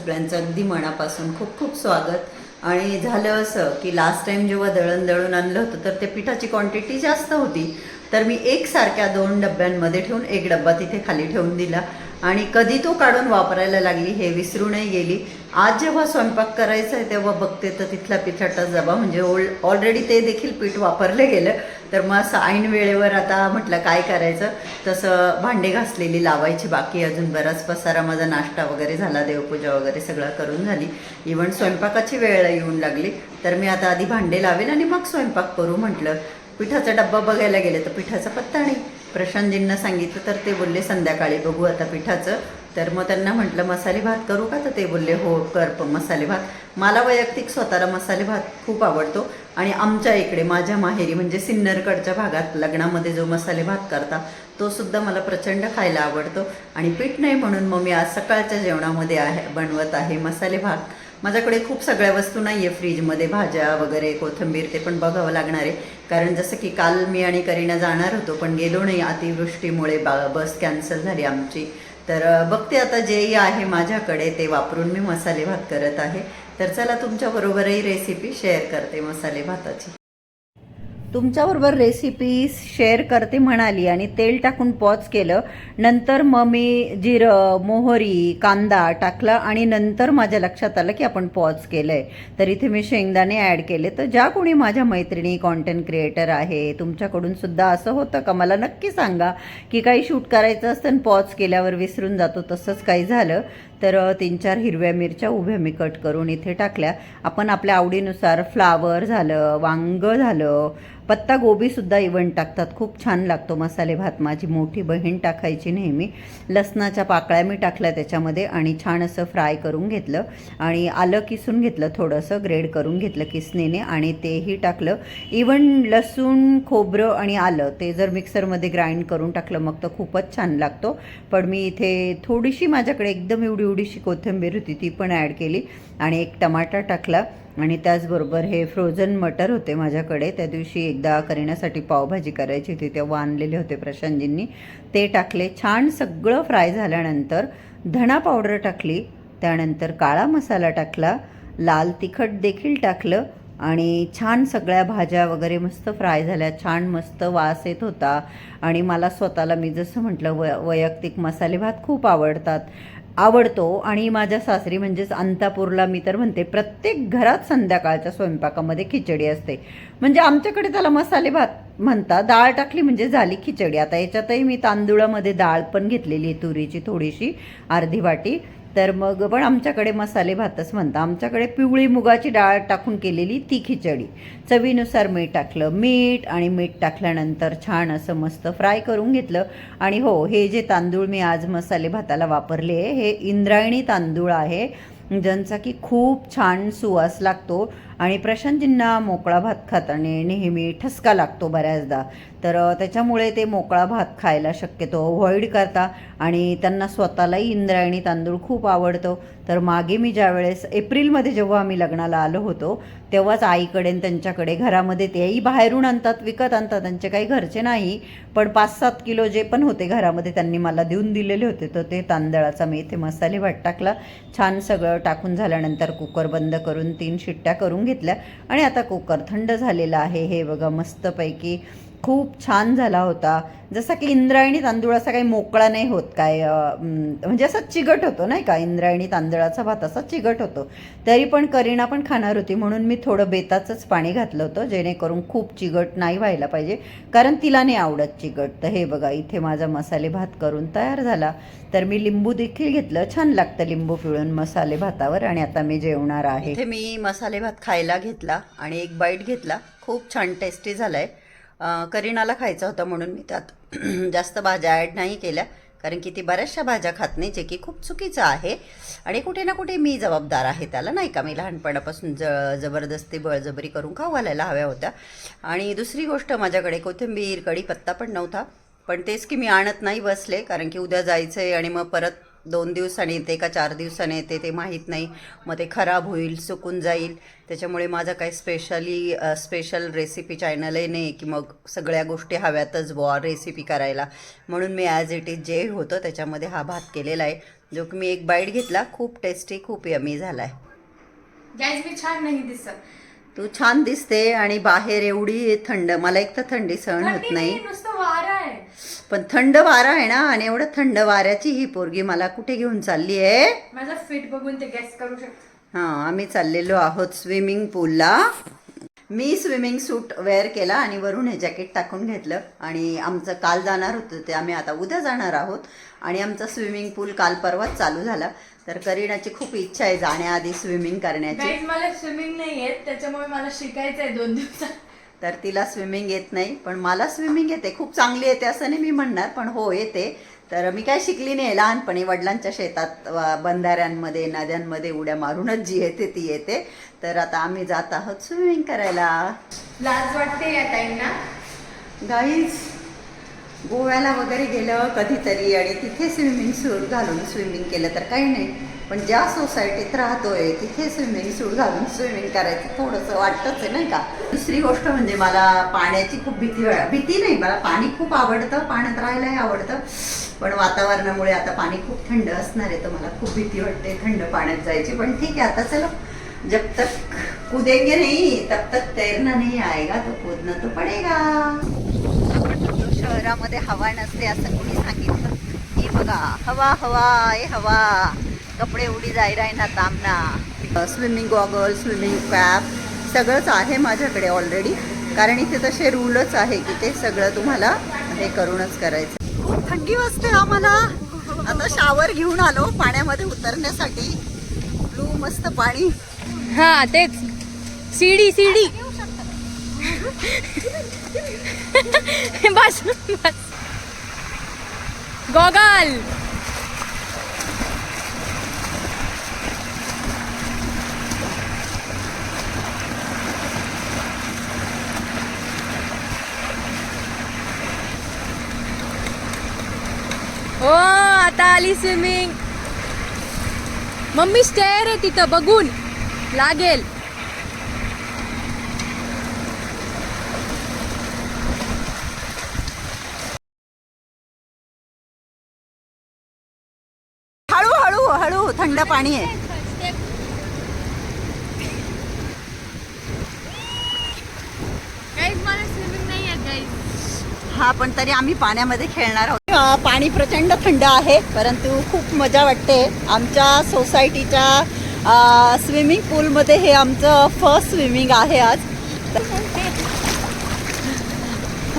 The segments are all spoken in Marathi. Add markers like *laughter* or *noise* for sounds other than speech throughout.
सगळ्यांचं अगदी मनापासून खूप खूप स्वागत. आणि झालं असं की लास्ट टाइम जेव्हा दळण दळून आणलं होतं तर ते पिठाची क्वांटिटी जास्त होती. तर मी एकसारख्या दोन डब्यांमध्ये ठेवून एक डब्बा तिथे खाली ठेवून दिला. आणि कधी तो काढून वापरायला लागली हे विसरूनही गेली. आज जेव्हा स्वयंपाक करायचा आहे तेव्हा बघते तर तिथला पिठाचा जबा म्हणजे ओल ऑलरेडी ते देखील पीठ वापरलं गेलं. तर मग असं ऐन वेळेवर आता म्हटलं काय करायचं? तसं भांडे घासलेली लावायची बाकी अजून बराच पसारा माझा नाश्ता वगैरे झाला देवपूजा वगैरे सगळं करून झाली. इवन स्वयंपाकाची वेळ येऊन लागली. तर मी आता आधी भांडे लावेल आणि मग स्वयंपाक करू म्हटलं. पिठाचा डब्बा बघायला गेले तर पिठाचा पत्ता नाही. प्रशांतजींना सांगितलं तर ते बोलले संध्याकाळी बघू आता पिठाचं. तर मग त्यांना म्हटलं मसाले भात करू का? तर ते बोलले हो कर प मसाले भात. मला वैयक्तिक स्वतःला मसाले भात खूप आवडतो आणि आमच्या इकडे माझ्या माहेरी म्हणजे सिन्नरकडच्या भागात लग्नामध्ये जो मसाले भात करता तो सुद्धा मला प्रचंड खायला आवडतो. आणि पीठ नाही म्हणून मग मी आज सकाळच्या जेवणामध्ये आहे बनवत आहे मसाले भात. माझ्याकडे खूप सगळ्या वस्तू नाही आहे फ्रीजमध्ये भाज्या वगैरे कोथिंबीर ते पण बघावं लागणार आहे. कारण जसं की काल मी आणि करीना जाणार होतो पण गेलो नाही अतिवृष्टीमुळे बा बस कॅन्सल झाली आमची. तर बघते आता जेही आहे माझ्याकडे ते वापरून मी मसाले भात करत आहे. तर चला तुमच्याबरोबरही रेसिपी शेअर करते मसाले भाताची तुमच्याबरोबर रेसिपी शेअर करते म्हणाली आणि तेल टाकून पॉज केलं. नंतर मग मी जिरं मोहरी कांदा टाकला आणि नंतर माझ्या लक्षात आलं की आपण पॉज केलं आहे तर इथे मी शेंगदाणे ॲड केले. तर ज्या कोणी माझ्या मैत्रिणी कॉन्टेंट क्रिएटर आहे तुमच्याकडून सुद्धा असं होतं का? मला नक्की सांगा की काही शूट करायचं असतं आणि पॉज केल्यावर विसरून जातो तसंच काही झालं तर तीन चार हिरव्या मिरच्या उभ्या मी कट करून इथे टाकल्या. आपण आपल्या आवडीनुसार फ्लावर झालं वांग झालं पत्ता गोबीसुद्धा इवन टाकतात. खूप छान लागतो मसाले भात. माझी मोठी बहीण टाकायची नेहमी. लसणाच्या पाकळ्या मी टाकल्या त्याच्यामध्ये आणि छान असं फ्राय करून घेतलं. आणि आलं किसून घेतलं थोडंसं ग्रेड करून घेतलं किसणीने आणि तेही टाकलं. इवन लसूण खोबरं आणि आलं ते जर मिक्सरमध्ये ग्राइंड करून टाकलं मग तर खूपच छान लागतो. पण मी इथे थोडीशी माझ्याकडे एकदम एवढी एवढीशी कोथिंबीर होती ती पण ॲड केली आणि एक टमाटा टाकला. आणि त्याचबरोबर हे फ्रोझन मटर होते माझ्याकडे. त्या दिवशी एकदा करण्यासाठी पावभाजी करायची होती तेव्हा आणलेले होते प्रशांतजींनी. ते टाकले. छान सगळं फ्राय झाल्यानंतर धणा पावडर टाकली. त्यानंतर काळा मसाला टाकला. लाल तिखट देखील टाकलं. आणि छान सगळ्या भाज्या वगैरे मस्त फ्राय झाल्या. छान मस्त वास येत होता. आणि मला स्वतःला मी जसं म्हटलं व वैयक्तिक मसाले भात खूप आवडतात. आवडतो आणि माझ्या सासरी म्हणजेच अंतापूरला मी तर म्हणते प्रत्येक घरात संध्याकाळच्या स्वयंपाकामध्ये खिचडी असते. म्हणजे आमच्याकडे त्याला मसाले भात म्हणतात डाळ टाकली म्हणजे झाली खिचडी. आता याच्यातही मी तांदुळामध्ये डाळ पण घेतलेली आहे तुरीची थोडीशी अर्धी वाटी. तर मग पण आमच्याकडे मसाले भातच म्हणतात आमच्याकडे पिवळी मुगाची डाळ टाकून केलेली ती खिचडी. चवीनुसार मीठ टाकलं. मीठ आणि मीठ टाकल्यानंतर छान असं मस्त फ्राय करून घेतलं. आणि हो हे जे तांदूळ मी आज मसाले भाताला वापरले हे इंद्रायणी तांदूळ आहे ज्यांचा की खूप छान सुवास लागतो. आणि प्रशांतजींना मोकळा भात खाताना नेहमी ठसका लागतो बऱ्याचदा. तर त्याच्यामुळे ते मोकळा भात खायला शक्यतो अवॉइड करता आणि त्यांना स्वतःलाही इंद्रायणी तांदूळ खूप आवडतो. तर मागे मी ज्यावेळेस एप्रिलमध्ये जेव्हा आम्ही लग्नाला आलो होतो तेव्हाच आईकडे त्यांच्याकडे घरामध्ये तेही बाहेरून आणतात विकत आणतात. त्यांचे काही घरचे नाही पण पाच सात किलो जे पण होते घरामध्ये त्यांनी मला देऊन दिलेले होते. तर ते तांदळाचा मी इथे मसाले भात टाकला. छान सगळं टाकून झाल्यानंतर कुकर बंद करून तीन शिट्ट्या करून घेतल्या. आणि आता कुकर थंड झालेला आहे. हे बघा मस्तपैकी खूप छान झाला होता. जसा की इंद्रायणी तांदूळ असा काही मोकळा नाही होत काय म्हणजे असा चिगट होतो नाही का? इंद्रायणी तांदळाचा भात असा चिगट होतो. तरी पण करीना पण खाणार होती म्हणून मी थोडं बेताचंच पाणी घातलं होतं जेणेकरून खूप चिगट नाही व्हायला पाहिजे. कारण तिला नाही आवडत चिगट तर हे बघा इथे माझा मसाले भात करून तयार झाला. तर मी लिंबू देखील घेतलं. छान लागतं लिंबू पिळून मसाले भातावर आणि आता मी जेवणार आहे. इथे मी मसाले भात खायला घेतला आणि एक बाईट घेतला. खूप छान टेस्टी झालाय. आहे करीनाला खायचा होता म्हणून मी त्यात *clears throat* जास्त भाज्या ॲड नाही केल्या. कारण की ती बऱ्याचशा भाज्या खात नाही जे की खूप चुकीचं आहे. आणि कुठे ना कुठे मी जबाबदार आहे त्याला नाही का? मी लहानपणापासून ज जबरदस्ती बळजबरी करून खाऊ घालायला हव्या होत्या. आणि दुसरी गोष्ट माझ्याकडे कोथिंबीर कढीपत्ता पण नव्हता. पण तेच की मी आणत नाही बसले कारण की उद्या जायचं आहे आणि मग परत दोन दिवसांनी येते का चार दिवसांनी येते ते माहीत नाही. मग ते खराब होईल सुकून जाईल. त्याच्यामुळे माझं काही स्पेशली स्पेशल रेसिपी चॅनलही नाही की मग सगळ्या गोष्टी हव्यातच बुवा रेसिपी करायला. म्हणून मी ॲज इट इज जे होतं त्याच्यामध्ये हा भात केलेला आहे. जो की मी एक बाईट घेतला खूप टेस्टी खूप यमी गाईज मी छान नाही दिसत. तू छान दिसते आणि बाहेर एवढी थंड मला एक तर थंडी सहन होत नाही नाही, नुसतं वारा आहे पण थंड वारा आहे ना आणि एवढं थंड वाऱ्याची ही पोरगी मला कुठे घेऊन चालली आहे? माझा फिट बघून ते गेस करू शकतो. हां आम्ही चाललेलो आहोत स्विमिंग पूलला मी स्विमिंग सूट वेअर केला आणि वरून हे जॅकेट टाकून घेतलं. आणि आमचं काल जाणार होतं ते आम्ही आता उद्या जाणार आहोत. आणि आमचा स्विमिंग पूल काल परवाच चालू झाला. तर करीनाची खूप इच्छा आहे जाण्याआधी स्विमिंग करण्याची. मला स्विमिंग नाही येत त्याच्यामुळे मला शिकायचं आहे दोन दिवसात. तर तिला स्विमिंग येत नाही पण मला स्विमिंग येते. खूप चांगली येते असं नाही मी म्हणणार पण हो येते. तर मी काय शिकली नाही वडिलांपणी वडिलांच्या शेतात बंधाऱ्यांमध्ये नद्यांमध्ये उड्या मारूनच जी येते ती येते. तर आता आम्ही जात आहोत स्विमिंग करायला. लाज वाटते या टाइमना गाईज गोव्याला वगैरे गेलं कधीतरी आणि तिथे स्विमिंग सूट घालून स्विमिंग केलं तर काही नाही. पण ज्या सोसायटीत राहतोय तिथे स्विमिंग सूट घालून स्विमिंग करायचं थोडंसं वाटतंच आहे नाही का? दुसरी गोष्ट म्हणजे मला पाण्याची खूप भीती भीती नाही मला पाणी खूप आवडतं पाण्यात राहायलाही आवडतं. पण वातावरणामुळे आता पाणी खूप थंड असणार आहे तर मला खूप भीती वाटते थंड पाण्यात जायची. पण ठीक आहे आता चलो. जब तक कूदेंगे नाही तब तक तैरना नाही आएगा तो कूदना तो पडेगा. शहरामध्ये हवा नसते असं कोणी सांगितलं. की बघा हवा हवा ए हवा. कपडे उडी जायला ना तामना. स्विमिंग गॉगल स्विमिंग कॅप सगळंच आहे माझ्याकडे ऑलरेडी कारण इथे तसे रूलच आहे की ते सगळं तुम्हाला हे करूनच करायचं. खूप थंडी वाजते आम्हाला आता शावर घेऊन आलो पाण्यामध्ये उतरण्यासाठी. ब्लू मस्त पाणी. हा तेच. सीडी सीडी *laughs* बस बस. गॉगल हो आता आली स्विमिंग मम्मी स्टेअर आहे तिथं बघून. लागेल. हळू हळू हळू थंड पाणी आहे गाईज मला स्विमिंग नाही येत गाईज हा पण तरी आम्ही पाण्यामध्ये खेळणार आहोत. पाणी प्रचंड थंड आहे परंतु खूप मजा वाटते. आमच्या सोसायटीच्या स्विमिंग पूलमध्ये हे आमचं फर्स्ट स्विमिंग आहे आज.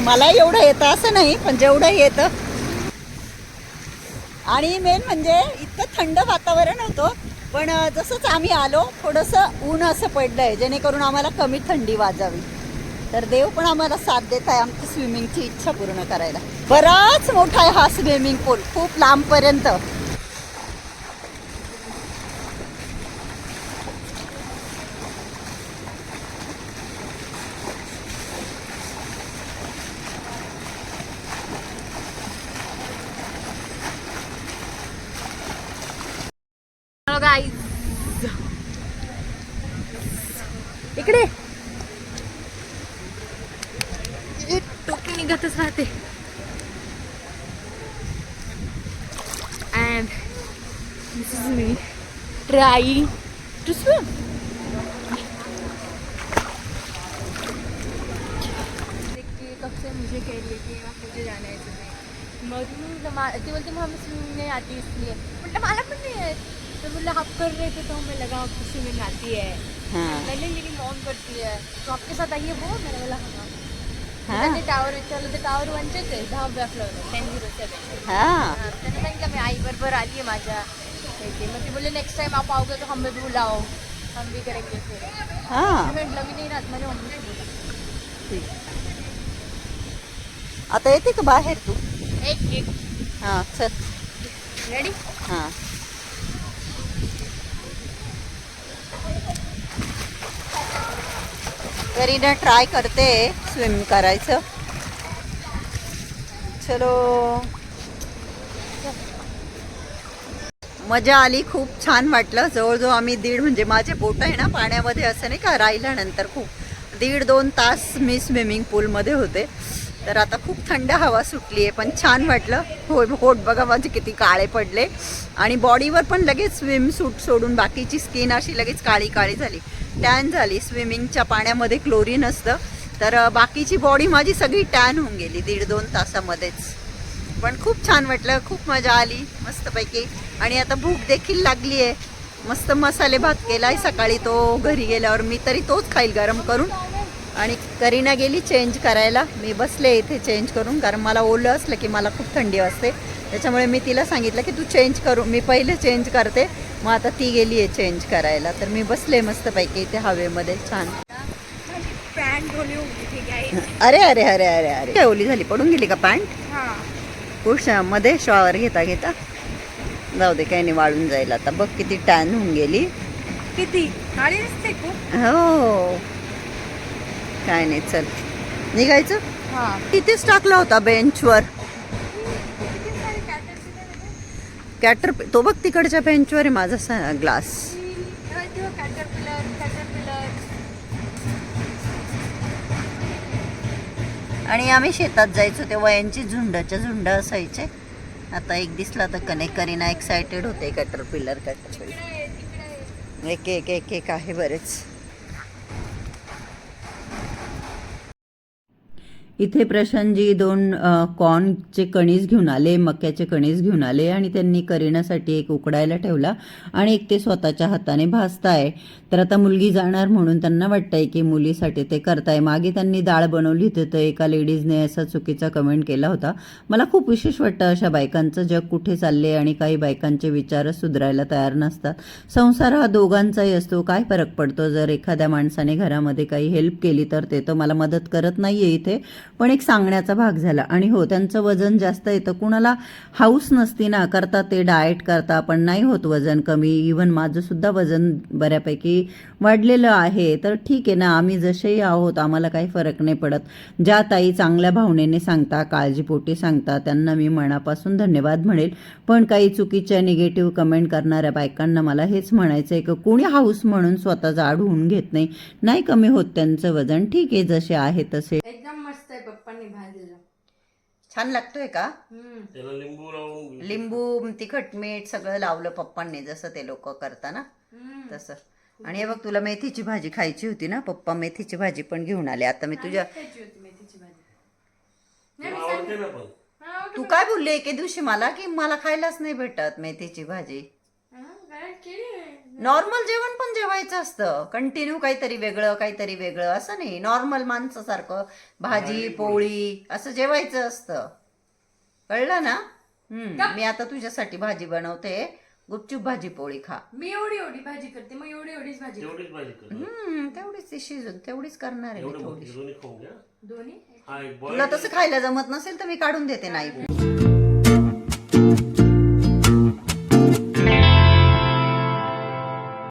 मला एवढं येतं असं नाही पण जेवढं येतं. आणि मेन म्हणजे इतकं थंड वातावरण होतं पण जसंच आम्ही आलो थोडंसं ऊन असं पडलं आहे जेणेकरून आम्हाला कमी थंडी वाजावी. तर देव पण आम्हाला साथ देत आहे आमची स्विमिंगची इच्छा पूर्ण करायला. बराच मोठा आहे हा स्विमिंग पूल खूप लांबपर्यंत. हॅलो इकडे. निघतच राहते and this is me try to swim कब से मुझे कह रही कि मुझे जाना है। तुम्हें मग मा- ती बोलते मग हमें स्विमिंग नहीं आती इसलिए म्हटलं मला पण नहीं है तो बोला आप कर रहे थे तो हमें लगा आपको स्विमिंग आती है हाँ मैंने मेरी मॉम करती है। तो आपके साथ आइए वो? मैंने बोला हाँ। हां. ते टावर विचारलं ते टावर वनचेच आहे दहाव्या फ्लोअर टेन झिरो सेवन हां. त्यांना सांगितलं मी आई बरोबर आली आहे माझ्या. इथे मग ती बोलले नेक्स्ट टाइम आप आओगे तो हमें भी बुलाओ हम भी करेंगे फिर. हां. मी म्हटलं मी नाही राहत माझ्या ठीक. आता येते का बाहेर तू? एक एक. हां चल. रेडी हां. तरी करीना ट्राय करते. स्विम करायचं. चलो. मजा आली खूप छान वाटलं. जवळजवळ आम्ही दीड म्हणजे माझे बोट आहे ना पाण्यामध्ये असं नाही का राहिल्यानंतर खूप. दीड दोन तास मी स्विमिंग पूलमध्ये होते. तर आता खूप थंड हवा सुटली आहे पण छान वाटलं. हो होट बघा माझे किती काळे पडले. आणि बॉडीवर पण लगेच स्विम सूट सोडून बाकीची स्किन अशी लगेच काळी काळी झाली. टॅन झाली. स्विमिंगच्या पाण्यामध्ये क्लोरीन असतं. तर बाकीची बॉडी माझी सगळी टॅन होऊन गेली दीड दोन तासामध्येच. पण खूप छान वाटलं खूप मजा आली मस्तपैकी. आणि आता भूक देखील लागली आहे मस्त मसाले भात केलाय सकाळी तो घरी गेल्यावर मी तरी तोच खाईल गरम करून. आणि करीना गेली चेंज करायला. मी बसले इथे चेंज करून कारण मला ओलं असलं की मला खूप थंडी वाजते. त्याच्यामुळे मी तिला सांगितलं की तू चेंज करू मी पहिले चेंज करते. मग आता ती गेली आहे चेंज करायला. तर मी बसले मस्तपैकी इथे हवेमध्ये छान. अरे अरे अरे अरे अरे. काय ओली झाली? पडून गेली का पॅन्ट हां मध्ये शॉवर घेता घेता. जाऊ दे काही नाही वाळून जाईल आता. बघ किती टॅन होऊन गेली. किती? हो. काय नाही चल. निघायचं? तिथेच टाकला होता बेंचवर कॅटर तो बघ तिकडच्या बेंचवर आहे माझा ग्लास कॅटरपिलर आणि आम्ही शेतात जायचो तेव्हा यांची झुंडाच्या झुंड असायचे. आता एक दिसला तर कनेक्ट करीना एक्सायटेड होते कॅटर पिलर कॅटर एक एक एक एक आहे बरेच. इथे प्रशांतजी दोन कॉर्नचे कणीस घेऊन आले मक्याचे कणीस घेऊन आले आणि त्यांनी करीनासाठी एक उकडायला ठेवला आणि एक ते स्वतःच्या हाताने भाजताय. तर आता मुलगी जाणार म्हणून त्यांना वाटतंय की मुलीसाठी ते करताय. मागे त्यांनी डाळ बनवली होती तर एका लेडीजने असा चुकीचा कमेंट केला होता. मला खूप विशेष वाटतं अशा बायकांचं जग कुठे चालले आणि काही बायकांचे विचारच सुधारायला तयार नसतात. संसार हा दोघांचाही असतो. काय फरक पडतो? जर एखाद्या माणसाने घरामध्ये काही हेल्प केली तर ते तर मला मदत करत नाहीये इथे. पण एक सांगण्याचा भाग झाला. आणि हो त्यांचं वजन जास्त येतं कुणाला हाऊस नसती ना करता ते डाएट करता पण नाही होत वजन कमी. इवन माझं सुद्धा वजन बऱ्यापैकी वाढलेलं आहे. तर ठीक आहे ना आम्ही जसेही आहोत आम्हाला काही फरक नाही पडत. ज्या ताई चांगल्या भावनेने सांगता काळजीपोटी सांगता त्यांना मी मनापासून धन्यवाद म्हणेल. पण काही चुकीच्या निगेटिव्ह कमेंट करणाऱ्या बायकांना मला हेच म्हणायचं आहे की कोणी हाऊस म्हणून स्वतःचा आड होऊन घेत नाही. नाही कमी होत त्यांचं वजन. ठीक आहे जसे आहे तसे. एकदम मस्त आहे पप्पांनी भाजलेलं छान लागतोय का? हम्म. त्याला लिंबू लावून लिंबू तिखट मीठ सगळं लावलं पप्पांनी जसं ते लोक करता ना? हम्म. तसं. आणि हे बघ तुला मेथीची भाजी खायची होती ना? पप्पा मेथीची भाजी पण घेऊन आले. आता मी तुझ्या खायची होती मेथीची भाजी. तुला आवडते ना पण? हा, तू काय बोलली एके दिवशी मला? की मला खायलाच नाही भेटत मेथीची भाजी? हा, काय केली? नॉर्मल जेवण पण जेवायचं असतं. कंटिन्यू काहीतरी वेगळं काहीतरी वेगळं. असं नाही. नॉर्मल माणसासारखं. भाजी पोळी. असं जेवायचं असतं. कळलं ना? हम्म. मी आता तुझ्यासाठी भाजी बनवते. गुपचूप भाजी पोळी खा. मी एवढी एवढी भाजी करते. मग एवढी एवढीच भाजी कर. हम्म. तेवढीच ती शिजून तेवढीच करणार आहे मी एवढं थोडी मोठी दोन्ही खाऊन घ्या. दोन्ही? हा एक तुला तसं खायला जमत नसेल तर मी काढून देते नाही.